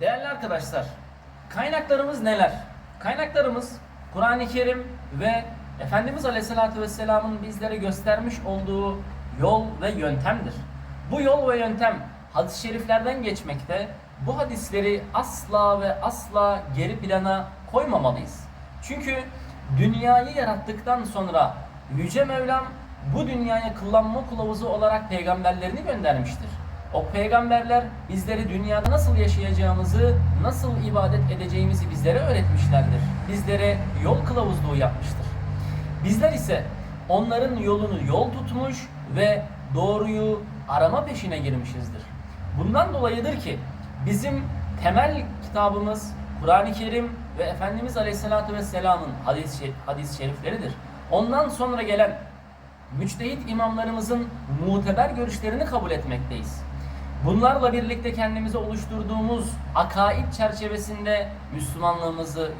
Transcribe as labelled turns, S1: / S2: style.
S1: Değerli arkadaşlar, kaynaklarımız neler? Kaynaklarımız Kur'an-ı Kerim ve Efendimiz Aleyhisselatü Vesselam'ın bizlere göstermiş olduğu yol ve yöntemdir. Bu yol ve yöntem hadis-i şeriflerden geçmekte. Bu hadisleri asla ve asla geri plana koymamalıyız. Çünkü dünyayı yarattıktan sonra Yüce Mevlam bu dünyaya kullanma kılavuzu olarak peygamberlerini göndermiştir. O peygamberler bizleri dünyada nasıl yaşayacağımızı, nasıl ibadet edeceğimizi bizlere öğretmişlerdir. Bizlere yol kılavuzluğu yapmıştır. Bizler ise onların yolunu yol tutmuş ve doğruyu arama peşine girmişizdir. Bundan dolayıdır ki bizim temel kitabımız Kur'an-ı Kerim ve Efendimiz Aleyhisselatü Vesselam'ın hadis, hadis şerifleridir. Ondan sonra gelen müçtehit imamlarımızın muteber görüşlerini kabul etmekteyiz. Bunlarla birlikte kendimize oluşturduğumuz akaid çerçevesinde Müslümanlığımızı